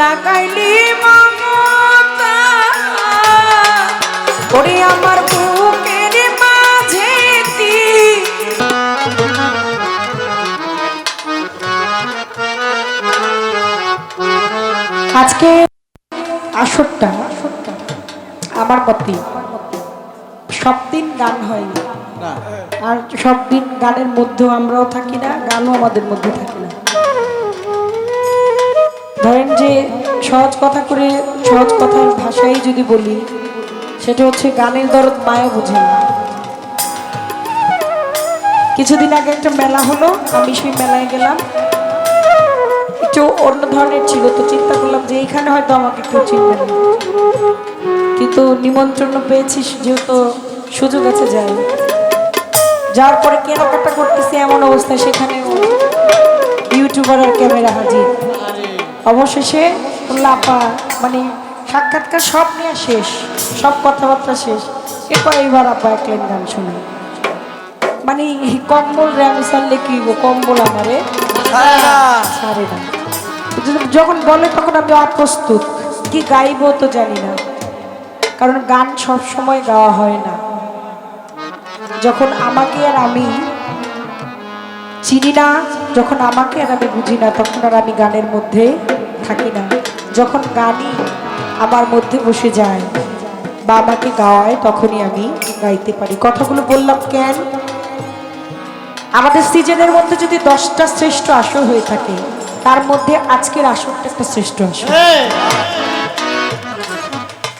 লাগাইলি মমতা। ওরে আমার বুকের মাঝে আজকে আসরটা আসরটা আমার মতে সব দিন গান হয়নি আর সব দিন গানের মধ্যেও আমরাও থাকি না গানও আমাদের মধ্যে থাকে। সহজ কথা করে, সহজ কথার ভাষাই যদি বলি, সেটা হচ্ছে গানের দরদ মায়া বোঝে কিছুদিন আগে একটা মেলা হলো, আমি সেই মেলায় গেলাম। একটু অন্য ধরনের ছিল, তো চিন্তা করলাম যে এইখানে হয়তো আমাকে কেউ চিনবে না। কিন্তু নিমন্ত্রণ পেয়েছিস যেহেতু সুযোগ আছে যাই। যাওয়ার পরে কেনাকাটা করতেছি এমন অবস্থায় সেখানে ইউটিউবার আর ক্যামেরা হাজির। অবশেষে লাপা মানে সাক্ষাৎকার সব নিয়ে শেষ, সব কথাবার্তা শেষ। এরপর এইবার আপা এক লাইন গান শুনি মানে কম্বল রে, আমি সারলে কি গো? কম্বল আমারে ছাড়ে না। যখন বলে তখন আমি অপ্রস্তুত। কি গাইব তো জানি না। কারণ গান সব সময় গাওয়া হয় না। যখন আমাকে আর আমি চিনি না, যখন আমাকে আর আমি বুঝি না, তখন আর আমি গানের মধ্যে থাকি না। যখন গানই আমার মধ্যে বসে যায় বা আমাকে গাওয়ায় তখনই আমি গাইতে পারি। কথাগুলো বললাম কেন? আমাদের সিজনের মধ্যে যদি দশটা শ্রেষ্ঠ আসর হয়ে থাকে তার মধ্যে আজকের আসরটা একটা শ্রেষ্ঠ আসর।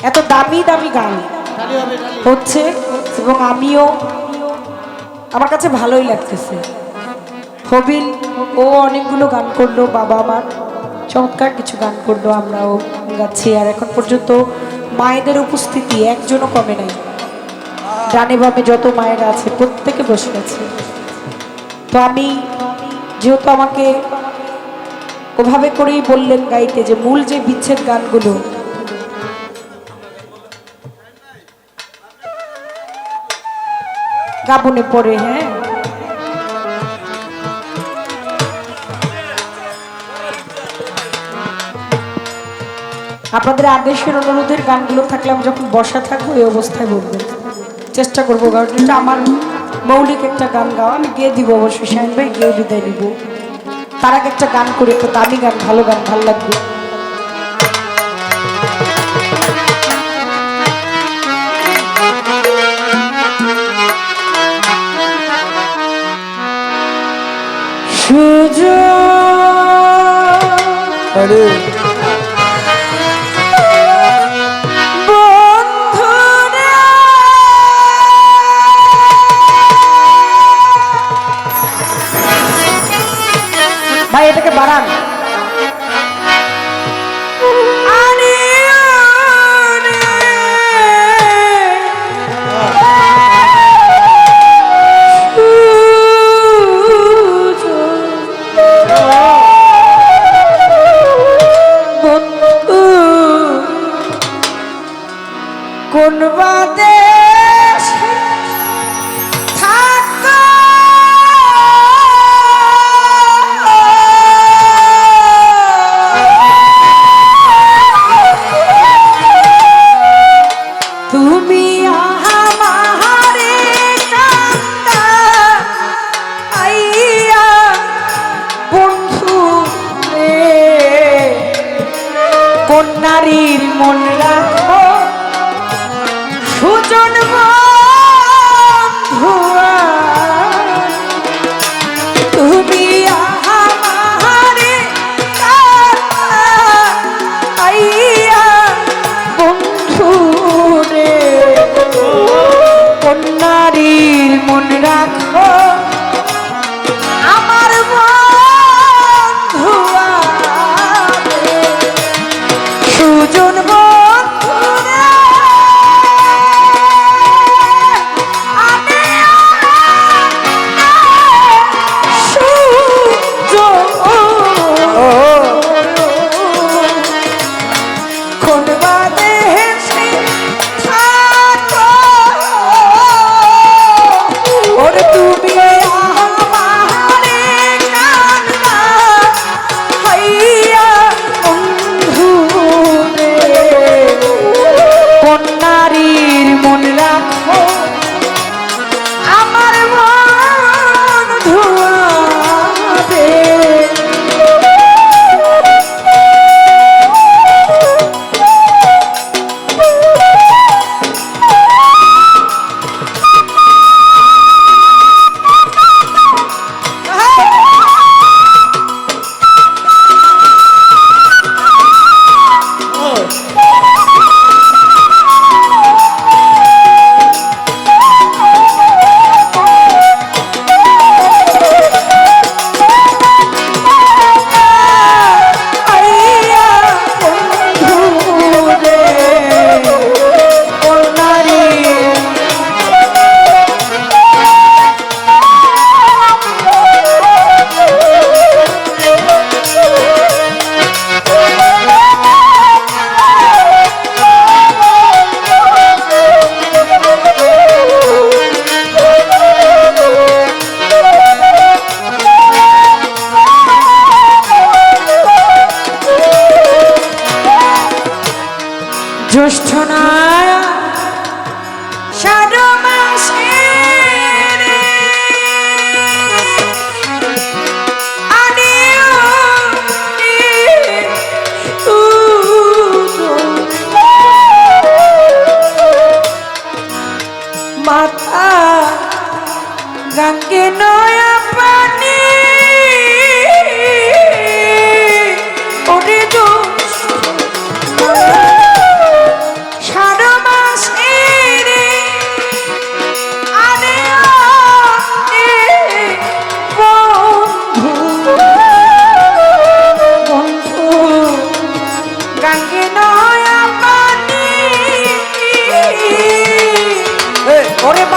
এত দামি দামি গান হচ্ছে এবং আমিও আমার কাছে ভালোই লাগতেছে। হবিল ও অনেকগুলো গান করল বাবা আমার চমৎকার কিছু গান করল আমরাও গাচ্ছি। আর এখন পর্যন্ত মায়েদের উপস্থিতি একজনও কমে নাই। ডানে বামে যত মায়েরা আছে, প্রত্যেকে বসে আছে। তো আমি, যেহেতু আমাকে ওভাবে করেই বললেন গাইতে যে মূল যে বিচ্ছেদ গানগুলো, গাবনে পড়ে হ্যাঁ? আপনাদের আদেশের অনুরোধের গানগুলো থাকলে আমি যখন বসা থাকব এই অবস্থায় বলবেন চেষ্টা করব কারণ এটা আমার মৌলিক একটা গান গাওয়া। আমি গিয়ে দিব অবশ্যই শাহিন ভাই গিয়ে বিদায় নিব। তার আগে একটা গান করে একটা দামি গান ভালো গান ভালো লাগবে। সুযোগ কন্যারীর মন রাখো।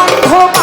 Oh.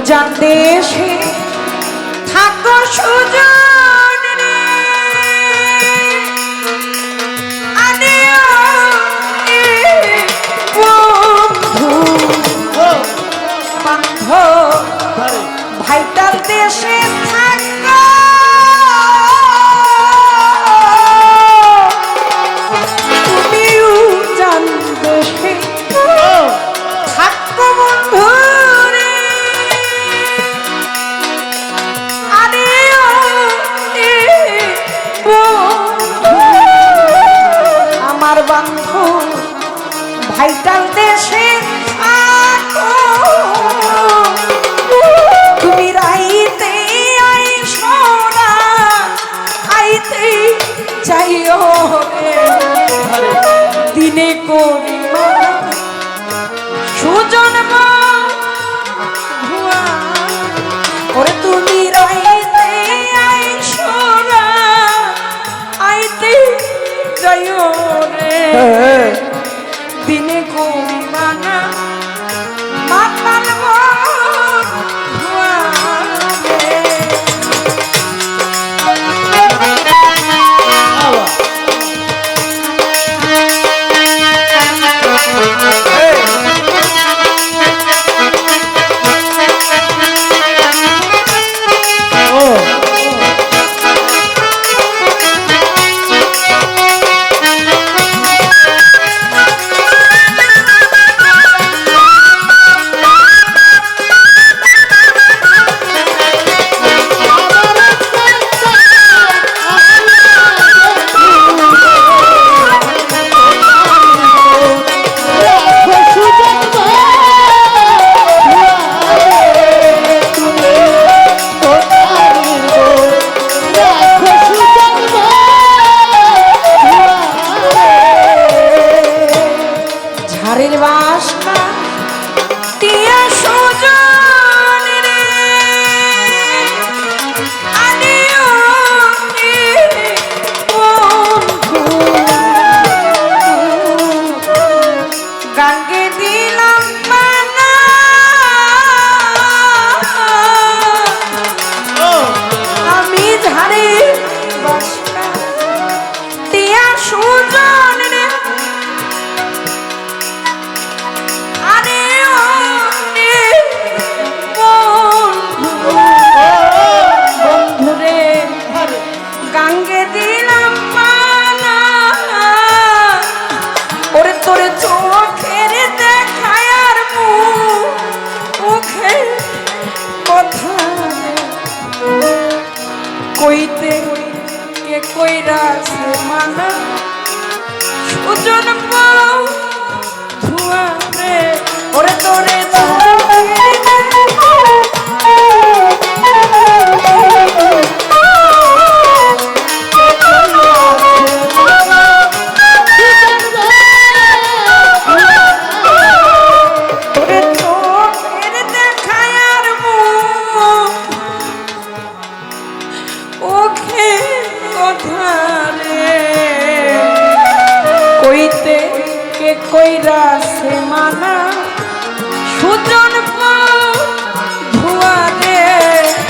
উজান দেশে থাকো সুজন বন্ধু বান্ধব ভাইটাল দেশে Hey.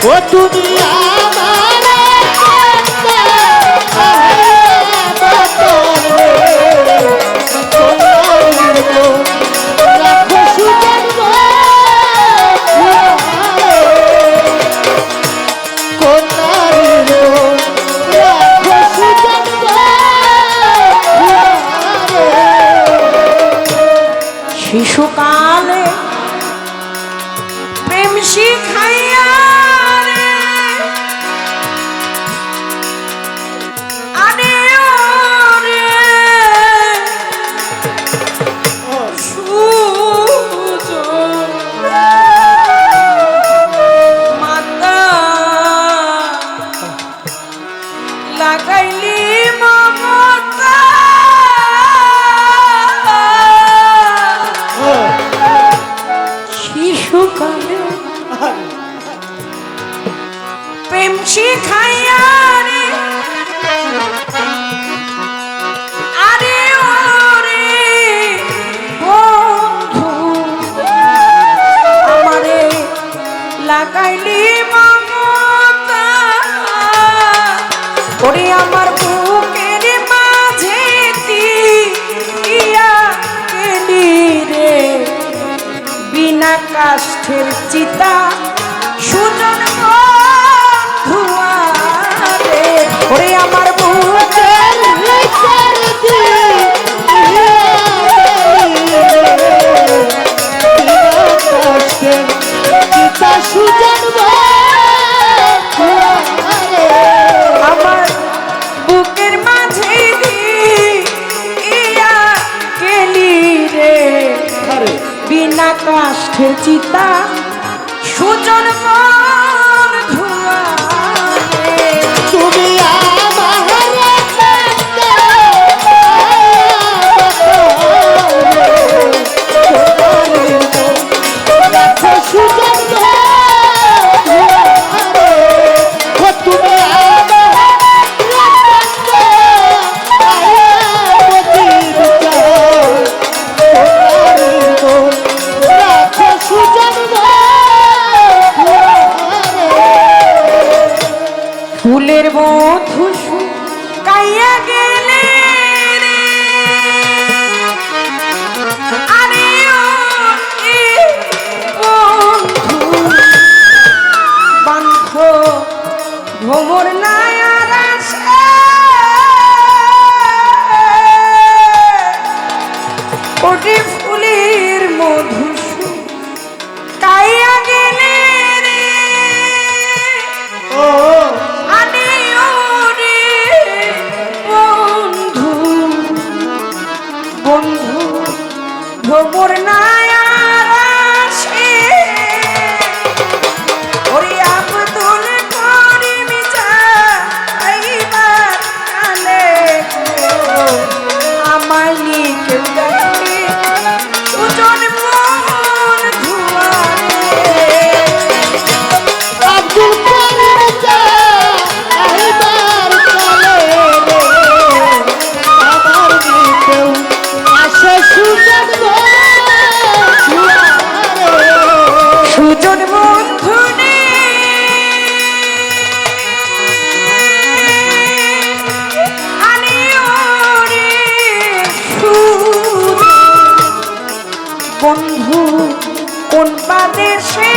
ও তুমি আমার কাষ্ঠের চিতা। বন্ধু কোন বাদেশে